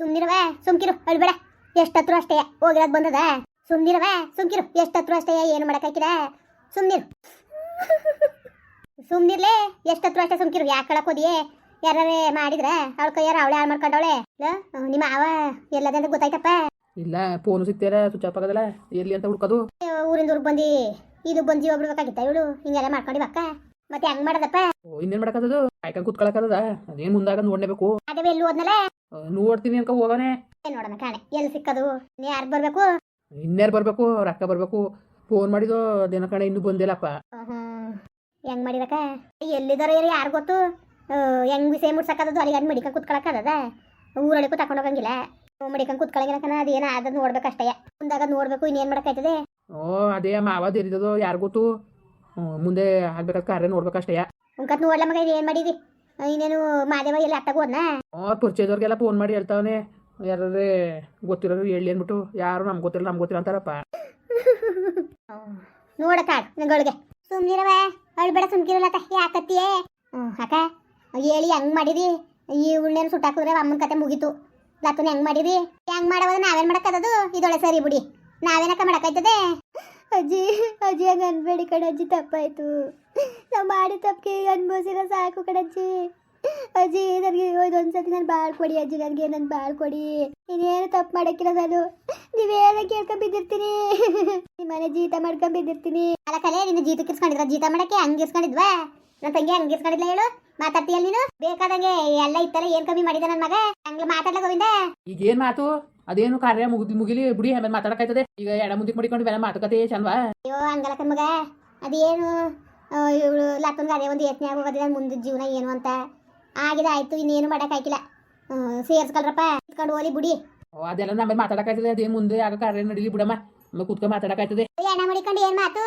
ಸುಮ್ನಿರವೆ ಸುಮ್ಕಿರು ಅಳ್ಬೇಡ. ಎಷ್ಟತ್ರ ಅಷ್ಟೇ ಹೋಗಿರೋದು ಬಂದದ? ಸುಮ್ನಿರವೆ ಸುಮ್ಕಿರು ಎಷ್ಟತ್ರ ಅಷ್ಟೇ ಏನು ಮಾಡಕ್ಕಾಕಿದ ಸುಮ್ನಿರು. ಸುಮ್ನಿರ್ಲೆ ಎಷ್ಟತ್ರ ಅಷ್ಟೇ ಸುಮ್ಕಿರು. ಯಾಕೆ ಕಳಕ್ ಹೋದಿಯೇ? ಯಾರೇ ಮಾಡಿದ್ರೆ? ಅವಳ ಕೈಯಾರ ಅವಳೆ ಹಾಳು ಮಾಡ್ಕೊಂಡವಳೆ. ನಿಮ್ಮ ಅವ ಎಲ್ಲದ ಅಂತ ಗೊತ್ತಾಯ್ತಪ್ಪ? ಇಲ್ಲ ಫೋನು ಸಿಗ್ತೀರ ಸ್ವಿಚ್ ಆಫ್ ಆಗೋದಲ್ಲ. ಎಲ್ಲಿ ಅಂತ ಹುಡ್ಕೋದು? ಊರಿಂದ ಊರಿಗೆ ಬಂದು ಇದು ಬಂದು ಜೀವ ಬಿಡ್ಬೇಕಾಗಿತ್ತ ಇವಳು? ಹಿಂಗೆಲ್ಲ ಮಾಡ್ಕೊಂಡಿ ಅಕ್ಕ ಮತ್ತೆ ಹೆಂಗ್ ಮಾಡದಪ್ಪ? ಓ, ಇನ್ನೇನ್ ಮಾಡಕ್ಕದದು ಕಾಯ್ಕೊಂಡ್ ಕುತ್ಕೊಳಕದ ಅದೇನ್ ಮುಂದಾಗ ನೋಡ್ಲೇಬೇಕು. ಅದೇ ಎಲ್ಲಿ ಹೋದ್ನಲ್ಲ? ನೋಡ್ತೀನಿ ಅನ್ಕ ಹೋಗೋಣ ಏನ್ ನೋಡೋಣ ಕಾಣೆ ಎಲ್ಲಿ ಸಿಕ್ಕದು? ನೀ ಯಾರು ಬರ್ಬೇಕು? ಇನ್ಯಾರು ಬರ್ಬೇಕು ರೊಕ್ಕ ಬರ್ಬೇಕು. ಫೋನ್ ಮಾಡಿದ್ದು ಅದೇನೋ ಕಣೆ ಇನ್ನೂ ಬಂದಿಲ್ಲಪ್ಪ. ಹೆಂಗ್ ಮಾಡಿದಕ್ಕ ಎಲ್ಲಿದಾರ ಯಾರು ಗೊತ್ತು? ಆ, ಹೆಂಗ್ ವಿಷಯ ಅಲ್ಲಿ ಅಲ್ಲಿಗೆ ಮಡಿಕ ಕುತ್ಕೊಳಕ್ಕದ ಊರೊಳಗೂ ತಕೊಂಡ್ ಹೋಗಂಗಿಲ್ಲ ಮಡಿಕೊಂಡ್ ಕುತ್ಕೊಳಂಗಿಲ್ಲ ಅದೇನ ಅದ ನೋಡ್ಬೇಕಷ್ಟೇ. ಮುಂದಾಗ ನೋಡ್ಬೇಕು ಇನ್ನೇನ್ ಮಾಡಕ್ಕಾಯ್ತದೆ? ಓ ಅದೇ ಮಾವ ತೆರಿದದು ಯಾರು ಗೊತ್ತು? ಮುಂದೆ ಆಗ್ಬೇಕಾದ ಕಾರ್ಯ ನೋಡ್ಬೇಕಷ್ಟೇ ಉಂಕತ್ ನೋಡ್ಲ ಮಗ ಏನ್ ಮಾಡಿದಿ? ಇನ್ನೇನು ಮಾದೇವ ಎಲ್ಲ ಅತ್ತಾಗ ಹೋದ್ನಾ ಓ ಪರಿಚಯದವ್ರಿಗೆಲ್ಲ ಫೋನ್ ಮಾಡಿ ಹೇಳ್ತಾವನೆ. ಯಾರೇ ಗೊತ್ತಿರೋರು ಹೇಳಿ ಅಂದ್ಬಿಟ್ಟು ಯಾರು ನಮ್ಗೆ ಗೊತ್ತಿಲ್ಲ ನಮ್ಗೆ ಗೊತ್ತಿಲ್ಲ ಅಂತಾರಪ್ಪ. ನೋಡಕ್ಕ ನಂಗಳಿಗೆ ಸುಮ್ನಿರವ ಅಳ್ಬೇಡ ಸುಮ್ಕಿರಲ್ಲ ಯಾಕತ್ತಿಯೇ? ಹ್ಞೂ ಅಕ್ಕ ಹೇಳಿ ಹೆಂಗ್ ಮಾಡಿದಿ? ಈ ಉಣ್ಣೆನ ಸುಟ್ಟಾಕಿದ್ರೆ ಅಮ್ಮನ ಕತೆ ಮುಗೀತು. ಲತ್ತನ ಹೆಂಗ್ ಮಾಡಿದಿ? ಹೆಂಗ್ ಮಾಡವಾಗ ನಾವೇನ್ ಮಾಡಕ್ಕದದು ಇದೊಳೆ ಸರಿ ಬಿಡಿ. ನಾವೇನಕ್ಕ ಮಾಡಕ್ಕಾಯ್ತದೆ ಅಜ್ಜಿ ಅಜ್ಜಿ ಹಂಗ ಅನ್ಬೇಡಿ ಕಣ ಅಜ್ಜಿ, ತಪ್ಪಾಯ್ತು. ನಾವು ಮಾಡಿ ತಪ್ಪಿಗೆ ಅನ್ಭವಿಸಿರೋ ಸಾಕು ಕಣಜ್ಜಿ ಅಜ್ಜಿ. ನನಗೆ ಇದೊಂದ್ಸತಿ ನಾನು ಬಾಳ್ ಕೊಡಿ ಅಜ್ಜಿ, ನನಗೆ ನನ್ನ ಬಾಳ್ ಕೊಡಿ. ಇನ್ನೇನು ತಪ್ಪು ಮಾಡಕ್ಕಿಲ್ಲ ನಾನು. ನೀವೇನ ಕೇಳ್ಕೊಂಡ್ ಬಿದ್ದಿರ್ತೀನಿ ನಿಮ್ಮನೆ ಜೀತ ಮಾಡ್ಕೊಂಡ್ ಬಿದ್ದಿರ್ತೀನಿ ಅಲ್ಲ ಕಲೆ ನಿನ್ನ ಜೀತ ಕಿರ್ಸ್ಕೊಂಡಿದ್ರ? ಜೀತ ಮಾಡಕ್ಕೆ ಹಂಗೆ ಇರ್ಸ್ಕೊಂಡಿದ್ವಾ ನನ್ನ ತಂಗಿ ಹಂಗೆ ಇರ್ಸ್ಕೊಂಡಿದ್ಲ ಹೇಳು. ಮಾತಾಡ್ತೀಯಲ್ಲ ನೀನು? ಬೇಕಾದಂಗೆ ಎಲ್ಲ ಇತ್ತಲ್ಲ, ಏನ್ ಕಮ್ಮಿ ಮಾಡಿದ ನನ್ನ ಮಗ? ಹಂಗ್ ಮಾತಾಡ್ಲ ಗೋವಿಂದ? ಈಗ ಏನ್ ಮಾತು? ಅದೇನು ಕಾರ್ಯ ಮುಗಿದು ಮುಗಿಲಿ ಬಿಡಿ ಆಮೇಲೆ ಮಾತಾಡಕಾಯ್ತದೆ ಈಗ ಎಡ ಮುಂದಕ್ಕೆ ಮಡಿಕೊಂಡು ಬೇರೆ ಮಾತುಕತೆ ಚಂದ್ವಾ ಅಯ್ಯೋ ಹಂಗಲ್ಲ ಮಗ ಅದೇನು ಇವಳು ಲಕ್ಕನ್ಗೆ ಅದೇ ಒಂದು ಯತ್ನೆ ಆಗೋದಿಲ್ಲ ಮುಂದೆ ಜೀವನ ಏನು ಅಂತ. ಆಗಿದೆ ಆಯ್ತು ಇನ್ನೇನು ಮಾಡಕ್ಕಾಗಿಲ್ಲ ಸೇರ್ಸ್ಕೊಳ್ರಪ್ಪ ಇಟ್ಕೊಂಡು ಹೋಲಿ ಬಿಡಿ. ಓ ಅದೆಲ್ಲ ನಮ್ಮ ಮಾತಾಡಕ್ಕಾಯ್ತದೆ ಅದೇನು ಮುಂದೆ ಆಗ ಕಾರ್ಯ ನಡೀಲಿ ಬಿಡಮ್ಮ. ಆಮೇಲೆ ಕುತ್ಕೊಂಡು ಮಾತಾಡಕ್ಕಾಯ್ತದೆ. ಎಣ ಮಾಡಿಕೊಂಡು ಏನು ಮಾತು?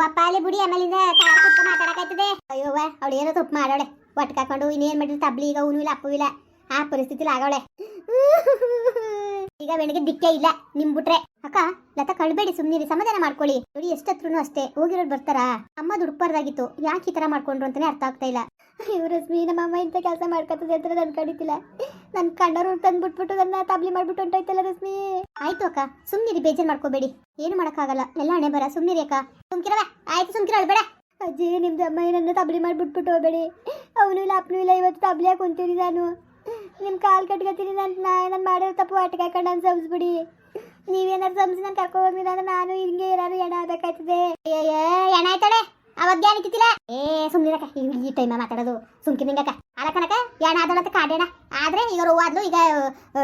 ವಪ್ಪ ಒಪ್ಪ ಅಲ್ಲಿ ಬಿಡಿ ಆಮೇಲಿಂದ ಕುತ್ಕೊಂಡು ಮಾತಾಡಕಾಯ್ತದೆ ಅಯ್ಯೋ ಅವಳು ಏನೋ ತಪ್ಪು ಮಾಡೋಳೆ. ಒಟ್ಕಾಕೊಂಡು ಇನ್ನೇನ್ ಮಾಡಿದ್ರೆ ತಬ್ಲಿ ಈಗ ಅವನು ಇಲ್ಲ ಅಪ್ಪು ಇಲ್ಲ ಆ ಪರಿಸ್ಥಿತಿಲಿ ಆಗವಳೆ. ಈಗ ಬೆಳಿಗ್ಗೆ ದಿಕ್ಕೇ ಇಲ್ಲ ನಿಮ್ ಬಿಟ್ರೆ ಅಕ್ಕ ಲತಾ ಕಳ್ಬೇಡಿ ಸುಮ್ನಿರಿ ಸಮಾಧಾನ ಮಾಡ್ಕೊಳ್ಳಿ. ನೋಡಿ ಎಷ್ಟತ್ರೂ ಅಷ್ಟೇ. ಹೋಗಿರೋರು ಬರ್ತಾರಾ? ಅಮ್ಮ ದುಡ್ಪಾರ್ದಾಗಿತ್ತು. ಯಾಕೆ ಈ ತರ ಮಾಡ್ಕೊಂಡ್ರು ಅಂತಾನೆ ಅರ್ಥ ಆಗ್ತಾ ಇಲ್ಲ. ಇವ್ರು ರಶ್ಮಿ ನಮ್ಮ ಅಮ್ಮ ಇಂಥ ಕೆಲಸ ಮಾಡ್ಕೊತದೆ ಅಂತ ನನ್ ಕಡಿತಿಲ್ಲ ನನ್ ಕಣ್ಣರು ತಂದ್ಬಿಟ್ಬಿಟ್ಟು ನನ್ನ ತಬ್ಲಿ ಮಾಡ್ಬಿಟ್ಟು ಹೊಂಟೋಯ್ತಲ್ಲ ರಶ್ಮಿ. ಆಯ್ತು ಅಕ್ಕ ಸುಮ್ನಿರಿ ಬೇಜಾರ್ ಮಾಡ್ಕೋಬೇಡಿ. ಏನು ಮಾಡಕ್ಕಾಗಲ್ಲ. ಎಲ್ಲ ಹಣೆ ಬರ. ಸುಮ್ನಿರಿ ಅಕ್ಕ. ಸುಮ್ಕಿರವ ಆಯ್ತು ಸುಮ್ಕಿರ ಬೇಡ ಅಜ್ಜಿ ನಿಮ್ದು ಅಮ್ಮ ಏನನ್ನ ತಬ್ಲಿ ಮಾಡ್ಬಿಟ್ಬಿಟ್ಟು ಹೋಗ್ಬೇಡಿ. ಅವನು ಇಲ್ಲ ಅಪ್ಪನೂ ಇಲ್ಲ ಇವತ್ತು ತಬ್ಲಿ ಕುಂತೀರಿ ನಾನು. ನಿಮ್ಮ ಕಾಲು ಕಟ್ಕೊತೀನಿ ನಾನು ನಾನು ಮಾಡಿರೋ ತಪ್ಪು ಆಟಕ್ಕೆ ಹಾಕೊಂಡು ನಾನು ಸಂಸ್ಬಿಡಿ ನೀವೇನಾರು ಸಂಸಿ ನಾನು ಕರ್ಕೊ ಹೋಗಿಲ್ಲ ಅಂದ್ರೆ ನಾನು ಹಿಂಗೆ ಏನಾದ್ರು ಎಣ ಆಗ್ಬೇಕಾಯ್ತದೆ. ಎಣ ಆಯ್ತಾಳೆ ಅವಾಗ ಏ, ಸುಮ್ನಿರಕ್ಕ, ಈ- ಟೈಮ ಮಾತಾಡೋದು. ಸುಮ್ಕಿನಿಂಗಕ್ಕ ಅಲ್ಲ ಕನಕ ಎಣ ಕಾಡೇಣ. ಆದ್ರೆ ಈಗ ಅವ್ರು ಆದ್ಲು ಈಗ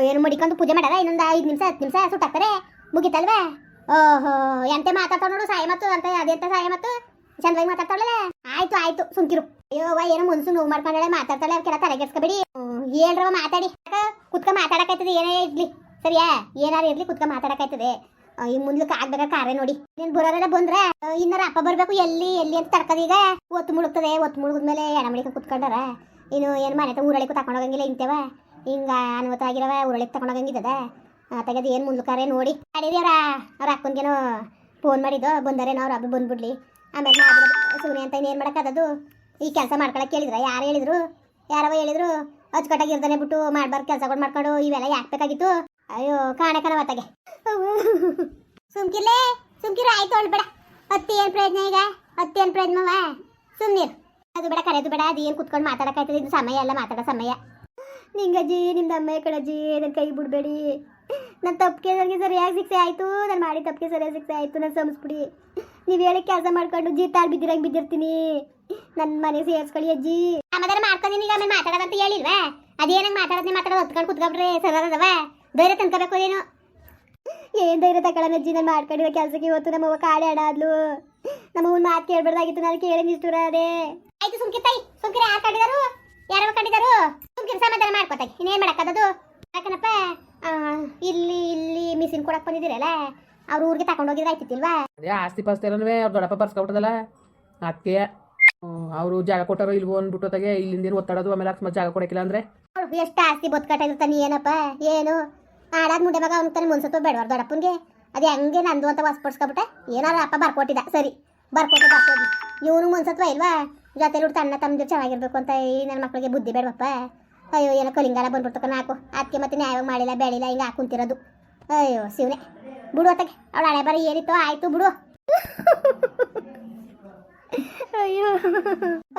ಏನು ಮಡಿಕೊಂಡು ಪೂಜೆ ಮಾಡ್ಯಾರ. ಇನ್ನೊಂದು ಐದು ನಿಮಿಷ, ಹತ್ತು ನಿಮಿಷ ಸುಟ್ಟಾಕ್ತಾರೆ. ಮುಗಿತಲ್ವಾ? ಓಹೋ, ಎಂತೆ ಮಾತಾಡ್ತಾವ ನೋಡು, ಸಾಯ ಮತ್ತು ಅಂತ ಅದೆಂತ ಸಾಯ ಮತ್ತು ಚಂದ್ರಾಗಿ ಮಾತಾಡ್ತಾಳಲ್ಲ ಆಯ್ತು ಆಯ್ತು, ಸುಮ್ಕಿರು. ಅಯ್ಯೋ ಏನೋ ಮುನ್ಸು ನೋವು ಮಾಡ್ಕೊಂಡಾಳೆ, ಮಾತಾಡ್ತಾಳೆ ಅವ್ಕೆಲ್ಲ ತಲೆಗೆಡ್ಸ್ಕೊಬೇಡಿ ಹೇಳ್ರವ ಮಾತಾಡಿ. ಕುತ್ಕ ಮಾತಾಡಕಾಯ್ತದೆ ಏನೇ ಇರ್ಲಿ. ಸರಿಯಾ? ಏನಾರು ಇರ್ಲಿ, ಕುತ್ಕ ಮಾತಾಡಕಾಯ್ತದೆ ಈ ಮುಂದ್ಲಕ್ಕೆ ಆಗ್ಬೇಕಾ ಕಾರ್ಯ ನೋಡಿ. ನೀನ್ ಬರೋರೆಲ್ಲ ಬಂದ್ರ ಇನ್ನರ ಅಪ್ಪ ಬರ್ಬೇಕು, ಎಲ್ಲಿ ಎಲ್ಲಿ ಅಂತ ತಡ್ಕದೀಗ ಒತ್ತು ಮುಳುಗ್ತದೆ, ಒತ್ತು ಮುಳುಗಿದ್ಮೇಲೆ ಎಡಮಡಿಕ ಕುತ್ಕೊಂಡಾರ ಇನ್ನು ಏನು ಮನೆ ಊರಳಿಗೂ ತಕೊಂಡೋಗಂಗಿಲ್ಲ ಇಂತೇವ ಹಿಂಗ ಅನ್ವತ್ತಾಗಿರವ ಊರಳಿಗೆ ತಗೊಂಡೋಗಂಗಿದ್ದದ ತೆಗೆದು ಏನು ಮುಂದ್ಲಕ್ಕಾರೆ ನೋಡಿ. ಅಡಿರಿ ಅವ್ರ ಅವ್ರ ಅಕ್ಕನ್ಗೇನೋ ಫೋನ್ ಮಾಡಿದ್ದು, ಬಂದಾರೇನೋ ಅವ್ರ ಹಬ್ಬ ಬಂದ್ಬಿಡ್ಲಿ. ಆಮೇಲೆ ಸುಮ್ಮನೆ ಅಂತ ಏನು ಮಾಡೋಕ್ಕದದು ಈ ಕೆಲಸ ಮಾಡ್ಕೊಳಕ್ಕೆ ಹೇಳಿದ್ರ ಯಾರು ಹೇಳಿದ್ರು? ಯಾರವ ಹೇಳಿದ್ರು? ಅಚ್ಚುಕಟ್ಟಾಗಿರ್ತಾನೆ ಬಿಟ್ಟು ಮಾಡ್ಬಾರ್ದು ಕೆಲಸಗಳು ಮಾಡ್ಕೊಂಡು ಇವೆಲ್ಲ ಯಾಕೆ ಬೇಕಾಗಿತ್ತು? ಅಯ್ಯೋ, ಕಾಣೆ ಮತ್ತಾಗೆ ಸುಮ್ಕಿರ್ಲೇ, ಸುಮ್ಕಿರು, ಆಯ್ತು ಬೇಡ ಹತ್ತಿ ಏನು ಪ್ರಯತ್ನ ಈಗ? ಹತ್ತಿ ಏನು ಪ್ರಯತ್ನವ ಸುಮ್ನೀರು. ಅದು ಬೇಡ ಕರೆದು ಬೇಡ, ಅದು ಏನು ಕುತ್ಕೊಂಡು ಮಾತಾಡಕ್ಕಾಯ್ತದೆ ಇದು ಸಮಯ ಎಲ್ಲ ಮಾತಾಡೋ ಸಮಯ. ನಿಂಗಜ್ಜಿ, ನಿಮ್ದು ಅಮ್ಮ ಕಣಜ್ಜಿ ನನ್ನ ಕೈ ಬಿಡ್ಬೇಡಿ. ನನ್ನ ತಪ್ಪಿಗೆ ನನಗೆ ಸರಿಯಾಗಿ ಶಿಕ್ಷೆ ಆಯಿತು ನಾನು ಮಾಡಿ ತಪ್ಪಿಗೆ ಸರಿಯಾಗಿ ಶಿಕ್ಷೆ ಆಯಿತು ನಾನು ಸಂಸ್ಬಿಡಿ ನೀವು ಹೇಳಿ ಕೆಲಸ ಮಾಡ್ಕೊಂಡು ಜೀತಾಳ್ ಬಿದ್ದಿರಂಗೆ ಬಿದ್ದಿರ್ತೀನಿ. ನನ್ನ ಮನೆ ಸೇರಿಸ್ಕೊಳ್ಳಿ ಅಜ್ಜಿ. ಆಮೇಲೆ ಮಾಡ್ಕೊಂಡಿನಿ ಈಗ ಆಮೇಲೆ ಮಾತಾಡೋದಂತ ಹೇಳಿಲ್ವಾ? ಅದೇನಂಗೆ ಮಾತಾಡೋದನ್ನೇ ಮಾತಾಡೋದು ಹೊತ್ಕೊಂಡು ಕುತ್ಕೊಂಡ್ರೆ ಸರದವ ಧೈರ್ಯ ತಂದ್ಕೋಬೇಕು ಏನು ಏನ್ ಧೈರ್ಯ ತಗೊಳ್ಳೋಣ ಅಜ್ಜಿ ನಾನು ಮಾಡ್ಕೊಂಡಿರೋ ಕೆಲಸಕ್ಕೆ ಇವತ್ತು ನಮ್ಮವ್ವ ಕಾಡೆ ಆಡಾದ್ಲು ಅವ್ನು ಮಾತು ಕೇಳ್ಬಾರ್ದಾಗಿತ್ತು ನಾನು ಕೇಳಿ ನಿಷ್ಠೂರ ಅದೇ. ಆಯ್ತು ಸುಮ್ಕಿ ತಾಯಿ ಸುಮ್ಕಿರ ಯಾರು ಕಂಡಿದಾರು? ಯಾರು ಕಂಡಿದಾರು? ಸುಮ್ಕಿರ ಸಮಾಧಾನ ಮಾಡ್ಕೊತಾಯಿ ಇನ್ನೇನು ಮಾಡಕ್ಕದದು ಯಾಕನಪ್ಪ? ಇಲ್ಲಿ ಇಲ್ಲಿ ಮಿಷಿನ್ ಕೊಡಕ್ ಬಂದಿದ್ದೀರಲ್ಲ ಅವ್ರ ಊರಿಗೆ ತಕೊಂಡು ಹೋಗಿದ್ರೆ ಆಯ್ತಿಲ್ವಾ ಅದೇ ಆಸ್ತಿ ಪಾಸ್ತಿ ಎಲ್ಲನೂ ಅವ್ರ ದೊಡ್ಡಪ್ಪ ಬರ್ಸ್ಕೊಬಿಟ್ಟದಲ್ಲ ಅದಕ್ಕೆ ಅವರು ಜಾಗ ಕೊಟ್ಟಾರೋ ಇಲ್ವೋ ಅಂದ್ಬಿಟ್ಟು ಇಲ್ಲಿಂದ ಏನು ಒತ್ತಾಡೋದು ಆಮೇಲೆ ಅಕಸ್ಮಾತ್ ಜಾಗ ಕೊಡಕ್ಕಿಲ್ಲ ಅಂದ್ರೆ? ಅವ್ರು ಎಷ್ಟು ಆಸ್ತಿ ಬದುಕಟ್ಟಾಗಿರ್ತಾನೆ ಏನಪ್ಪ ಏನು? ಆಡಾದ ಮುಂಡೆ ಮಗ ಅವ್ನು ಮುನ್ಸತ್ವ ಬೇಡವಾರ ದೊಡ್ಡಪ್ಪನಿಗೆ. ಅದು ಹೆಂಗೆ ನಂದು ಅಂತ ಹೊಸ್ಪಡ್ಸ್ಕೊಬಿಟ್ಟ ಏನಾರ ಅಪ್ಪ ಬರ್ಕೊಟ್ಟಿದ್ದ ಸರಿ ಬರ್ಕೊಟ್ಟು ಬರ್ಕೊಡ್ಲಿ ಇವನು ಮುನ್ಸತ್ವ ಇಲ್ವಾ? ಜೊತೆಲಿ ಹುಡ್ತ ಅಣ್ಣ ತಮ್ಮದು ಚೆನ್ನಾಗಿರ್ಬೇಕು ಅಂತ ಈ ನನ್ನ ಮಕ್ಕಳಿಗೆ ಬುದ್ಧಿ ಬೇಡವಪ್ಪ. ಅಯ್ಯೋ, ಏನೋ ಕಲಿಂಗಾಲ ಬಂದ್ಬಿಡ್ತಕ್ಕ ನಾಕು ಅದಕ್ಕೆ ಮತ್ತೆ ನ್ಯಾಯವಾಗಿ ಮಾಡಿಲ್ಲ, ಬೆಳಿಲ್ಲ, ಹಿಂಗೆ ಹಾಕೊಂತಿರೋದು. ಅಯ್ಯೋ, ಶಿವನೇ. ಬಿಡು ಅತ್ತಗೆ, ಅವಳ ಹಳೆ ಬರ ಏನಿತ್ತು, ಆಯ್ತು, ಬಿಡು. ಅಯ್ಯೋ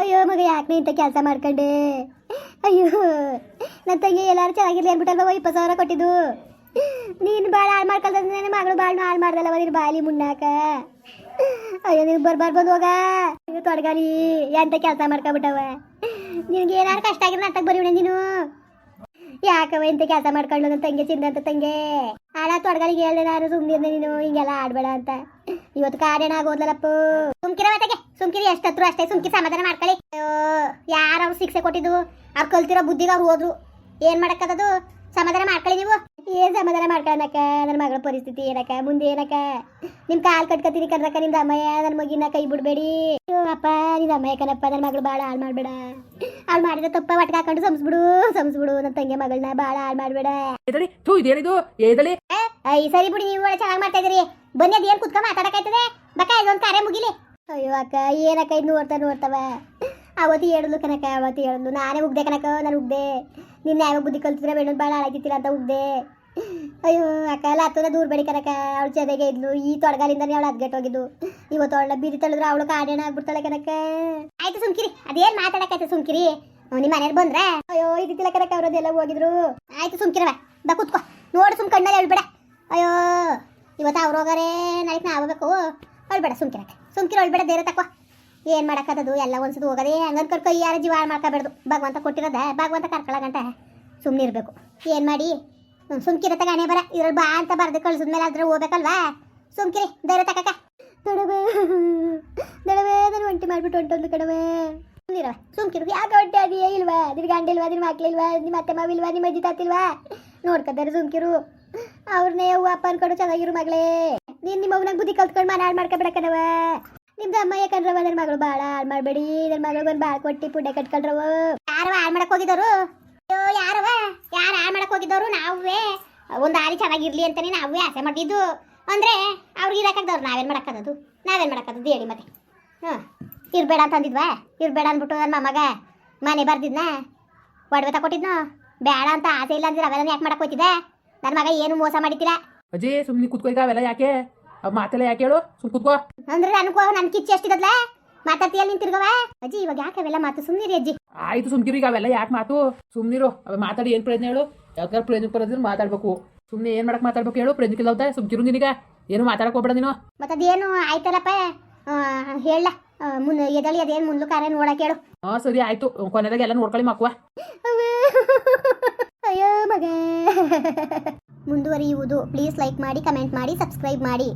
ಅಯ್ಯೋ, ಮಗ, ಯಾಕೆ ಇಂಥ ಕೆಲಸ ಮಾಡ್ಕೊಂಡೆ? ಅಯ್ಯೋ ನನ್ನ ತಂಗಿ ಎಲ್ಲರೂ ಚೆನ್ನಾಗಿರ್ಲಿ ಅಂದ್ಬಿಟ್ಟಲ್ವ ಇಪ್ಪತ್ತು ಸಾವಿರ ಕೊಟ್ಟಿದ್ದು? ನೀನು ಭಾಳ ಹಾಳು ಮಾಡ್ಕೊಳ್ದ ನನ್ನ ಮಗಳು ಭಾಳ ಹಾಳು ಮಾಡ್ದಲ್ಲವ, ನೀನು ಬಾಲಿ ಮುನ್ನಾಕ ಅಯ್ಯೋ, ನೀನು ಬರ್ಬಾರ್ದು ಹೋಗ. ಅಯ್ಯೋ, ತೊಡಗಾಲಿ, ಎಂತ ಕೆಲಸ ಮಾಡ್ಕೊಬಿಟ್ಟವ ನಿನಗೆ ಏನಾರು ಕಷ್ಟ ಆಗಿರೋ ಅಂತ ಬರೀ ನೀನು. ಯಾಕವ ಇಂತ ಕೆಲಸ ಮಾಡ್ಕೊಂಡು ನನ್ನ ತಂಗಿ ಚಿಂದ ಅಂತ ತಂಗೆ. ಆಡ ತೊಡಗಲಿಗೆ ಹೇಳ್ದೆ ನಾನು ಸುಮ್ಮನೆ ನೀನು, ಹಿಂಗೆಲ್ಲ ಆಡ್ಬೇಡ ಅಂತ. ಇವತ್ತು ಕಾಡೇನ ಆಗೋದ್ಲಲ್ಲಪ್ಪ ಸುಮ್ಕಿರ ಮತ್ತೆ ಸುಮ್ಕಿರಿ ಎಷ್ಟತ್ರ ಅಷ್ಟೇ, ಸುಮ್ಕಿ ಸಮಾಧಾನ ಮಾಡ್ಕೊಳ್ಳಿ. ಯಾರು ಅವ್ರು ಶಿಕ್ಷೆ ಕೊಟ್ಟಿದ್ದು? ಅವ್ರು ಕಲ್ತಿರೋ ಬುದ್ಧಿಗೆ ಅವ್ರು ಹೋದ್ರು. ಏನ್ ಮಾಡಕ್ಕದದು ಸಮಾಧಾನ ಮಾಡ್ಕೊಳ್ಳಿ ನೀವು. ಏನ್ ಸಮಾಧಾನ ಮಾಡ್ಕೊಳ್ಳಕ ನನ್ನ ಮಗಳ ಪರಿಸ್ಥಿತಿ ಏನಕ ಮುಂದೆ ಏನಕ ನಿಮ್ ಕಾಲ್ ಕಟ್ಕತೀರಿ ಕರ್ದಕ್ಕ ನಿಮ್ದು ಅಮ್ಮಯ್ಯ ನನ್ನ ಮಗಿನ ಕೈ ಬಿಡ್ಬೇಡಿ. ಅಪ್ಪ ನಿನ್ನ ಅಮ್ಮಯ್ಯ ಕನಪ್ಪ ನನ್ನ ಮಗಳು ಬಾಳ ಹಾಳು ಮಾಡ್ಬೇಡ. ಹಾಳು ಮಾಡಿದ ತಪ್ಪ ಒಟ್ಟಿಗೆ ಹಾಕೊಂಡು ಸಂಸ್ಬಿಡು ಸಂಸ್ಬಿಡು. ನನ್ನ ತಂಗಿ ಮಗಳನ್ನ ಬಾಳ ಹಾಳು ಮಾಡ್ಬೇಡ. ಥೂ ಇದೇನಿದು? ಐ ಸರಿ ಬಿಡಿ ನೀವು ಒಳ್ಳೆ ಚೆನ್ನಾಗಿ ಮಾಡ್ತಾ ಇದ್ರಿ ಬನ್ನಿ ಅದೇನು ಕುತ್ಕೊಂಡ್ ಮಾತಾಡಕೈತದೆ ಬಕ್ಕ ಇದೊಂದು ಕಾರ್ಯ ಮುಗಿಲಿ. ಅಯ್ಯೋ ಅಕ್ಕ ಏನಕ್ಕ ಇದು ನೋಡ್ತಾ ನೋಡ್ತವ? ಅವತ್ತು ಹೇಳಿದ್ಲು ಕನಕ ಅವತ್ತು ಹೇಳಿದ್ಲು. ನಾನೇ ಉಗ್ದೆ ಕನಕ ನಾನು ಉಗ್ದೆ. ನಿನ್ನ ಯಾವ ಬುದ್ಧಿ ಕಲ್ತಿದ್ರೆ ಬೇಡ ಭಾಳ ಹಾಳಾಗಿತ್ತಿಲ್ಲ ಅಂತ ಉಗ್ದೆ. ಅಯ್ಯೋ, ಅಕ್ಕ ಲಾತನ ದೂರ ಬೇಡಿ ಕನಕ ಅವಳು ಚೆನ್ನಾಗೆ ಇದ್ಲು. ಈ ತೊಡಗಾಲಿಂದನೇ ಅವಳು ಅದ್ಗೆಟ್ ಹೋಗಿದ್ದು. ಇವತ್ತು ಅವಳ ಬೀದಿ ತಳಿದ್ರೆ ಅವಳು ಕಾಡೇಣ ಆಗ್ಬಿಡ್ತಾಳೆ ಕನಕ ಆಯ್ತು ಸುಮ್ಕಿರಿ, ಅದೇನ್ ಮಾತಾಡಕೈತೆ ಸುಮ್ಕಿರಿ. ನಿಮ್ಮ ಮನೇಲಿ ಬಂದ್ರೆ? ಅಯ್ಯೋ ಇದ್ದಿಲ್ಲ ಕನಕ ಅವರದೆಲ್ಲ ಹೋಗಿದ್ರು. ಆಯ್ತು ಸುಮ್ಕಿರವ, ಬಾ ಕುತ್ಕೋ. ನೋಡು ಸುಮ್ ಕಣ್ಣಲ್ಲಿ ಹೇಳ್ಬೇಡ. ಅಯ್ಯೋ, ಇವತ್ತು ಅವ್ರು ಹೋಗಾರೆ ನಾಳೆ ನಾ ಹೋಗ್ಬೇಕು. ಹೇಳ್ಬೇಡ ಸುಮ್ಕಿರಕ್ಕ. ಸುಮ್ಕಿರ, ಹೇಳ್ಬೇಡ ದೇರ ತಕೋ ಏನು ಮಾಡಕ್ಕದದು ಎಲ್ಲ ಒಂದ್ಸದು ಹೋಗದೆ ಹಂಗನ್ ಕರ್ಕೊ ಯಾರ ಜೀವ ಹಾಳು ಮಾಡ್ಕೋಬೇಡ್ದು ಭಗವಂತ ಕೊಟ್ಟಿರೋದ, ಭಗವಂತ ಕರ್ಕೊಳ್ಳೋಗಂಟ ಸುಮ್ಮನೆ ಇರಬೇಕು. ಏನು ಮಾಡಿ? ಸುಮ್ಕಿರ ತಗ ಬರ. ಇದ್ರಲ್ಲಿ ಬಾ ಅಂತ ಬರ್ದು ಕಳ್ಸಿದ್ಮೇಲೆ ಅದ್ರ ಹೋಗ್ಬೇಕಲ್ವಾ? ಸುಮ್ಕಿರಿ, ಧೈರ್ಯ ತಕಕ. ದೊಡವೆ ದೊಡವೆ ಅದನ್ನು ಒಂಟಿ ಮಾಡ್ಬಿಟ್ಟು ಹೊಂಟೊಂದು ಕಡವೆ ಸುಮ್ನಿರವ ಸುಮ್ಕಿರು. ಯಾಕೆ ಹೊಟ್ಟೆ ಅದೆಯೇ ಇಲ್ವಾ? ನಿನ್ ಗಂಡ ಇಲ್ವಾ? ಮಕ್ಳಿಲ್ವಾ ನಿಮ್ಮ ಅತ್ತೆ ಮಾವಿಲ್ವಾ ನಿಮ್ಮ ಅಜ್ಜಿ ತಾತಿಲ್ವಾ ನೋಡ್ಕೊತಾರೆ ಸುಮ್ಕಿರು. ಅವ್ರನ್ನೇ ಅವ್ವ, ಅಪ್ಪ ಅನ್ಕೊಂಡು ಚೆನ್ನಾಗಿರು ಮಗಳೇ. ನೀನ್ ನಿಮ್ಮ ಅವ್ನಾಗ ಬುದ್ಧಿ ಕಲ್ತ್ಕೊಂಡು ಮನೆ ಹಾಳು ಮಾಡ್ಕೊಬಿಡಕನವ ನಿಮ್ದು ಅಮ್ಮ ಯಾಕಂದ್ರವ ನನ್ನ ಮಗಳು? ಭಾಳ ಹಾಳು ಮಾಡಬೇಡಿ. ನನ್ನ ಮಗಳು ಬಂದು ಭಾಳ ಕೊಟ್ಟು ಪುಡ್ಡೆ ಕಟ್ಕೊಂಡ್ರವ ಯಾರವ ಹಾಳು ಮಾಡಕ್ ಹೋಗಿದ್ದವರು ಅಯ್ಯೋ ಯಾರವ ಯಾರು ಹಾಳು ಮಾಡಕ್ ಹೋಗಿದ್ದವರು ನಾವೇ. ಒಂದು ಹಾಲಿ ಚೆನ್ನಾಗಿರ್ಲಿ ಅಂತಾನೆ ನಾವೇ ಆಸೆ ಮಾಡಿದ್ದು ಅಂದ್ರೆ ಅವ್ರಿಗೆ ಇರಕ್ಕಾಗ್ದವ್ರು ನಾವೇನ್ ಮಾಡಕ್ಕದದು ನಾವೇನ್ ಮಾಡಕ್ಕದದು ಹೇಳಿ ಮತ್ತೆ. ಹ್ಞೂ ಇರ್ಬೇಡ ಅಂತ ಅಂದಿದ್ವಾ? ಇರ್ಬೇಡ ಅಂದ್ಬಿಟ್ಟು ನನ್ನ ಮಮಗ ಮನೆ ಬರ್ದಿದ್ನ? ಒಡವೆ ತಕೊಟ್ಟಿದ್ನು ಬೇಡ ಅಂತ ಆಸೆ ಇಲ್ಲ ಅಂದ್ರೆ ಅವೆಲ್ಲ ಯಾಕೆ ಮಾಡಕ್ ಹೋಯ್ತಿದ್ದೆ? ನನ್ನ ಮಗ ಏನು ಮೋಸ ಮಾಡಿದ್ದೀರಾ ಅಜ್ಜಿ ಸುಮ್ಮನೆ ಕುತ್ಕೋ ಈಗ ಅವೆಲ್ಲ ಯಾಕೆ? ಮಾತೆಲ್ಲ ಯಾಕೆ ಹೇಳು? ಸುಮ್ ಕುತ್ಕೋ. ಅಂದ್ರೆ ಅನ್ಕೋ ನನ್ ಕಿಚ್ಚಿ ಎಷ್ಟಿದದ್ಲ? ಮಾತಾಡ್ತೀಯಲ್ಲ ನೀನ್ ತಿರ್ಗವ? ಅಜ್ಜಿ ಇವಾಗ ಯಾಕೆ ಅವೆಲ್ಲ ಮಾತು? ಸುಮ್ನಿರಿ ಅಜ್ಜಿ. ಆಯ್ತು ಸುಮ್ಕಿರಿ ಈಗ ಅವೆಲ್ಲ ಯಾಕೆ ಮಾತು? ಸುಮ್ನಿರು. ಅವ ಮಾತಾಡಿ ಏನು ಪ್ರಯತ್ನ ಹೇಳು? ಯಾವ್ದಾರ ಪ್ರಯೋಜನ ಬರೋದ್ರೆ ಮಾತಾಡ್ಬೇಕು. ಸುಮ್ನೆ ಏನು ಮಾಡಕ್ ಮಾತಾಡ್ಬೇಕು ಹೇಳು? ಪ್ರಯೋಜನ ಇಲ್ಲ ಹೌದಾ ಸುಮ್ಕಿರು ನಿನಗ. ಏನು ಮಾತಾಡಕ್ ಹೋಗ್ಬೇಡ ನೀನು. ಮತ್ತದೇನು ಆಯ್ತಲ್ಲಪ್ಪ? ಹೇಳ. ಮುನ್ನ ಎದಳಿ ಅದೇನು ಮುಂದ್ಲು ಕಾರ್ಯ ನೋಡಕ್ ಹೇಳು. ಹಾ ಸರಿ ಆಯ್ತು. ಕೊನೆದಾಗ ಎಲ್ಲ ನೋಡ್ಕೊಳ್ಳಿ ಮಕ್ಕವ ಅಯ್ಯೋ ಮಗ. ಮುಂದುವರಿಯುವುದು. ಪ್ಲೀಸ್ ಲೈಕ್ ಮಾಡಿ ಕಮೆಂಟ್ ಮಾಡಿ ಸಬ್ಸ್ಕ್ರೈಬ್ ಮಾಡಿ.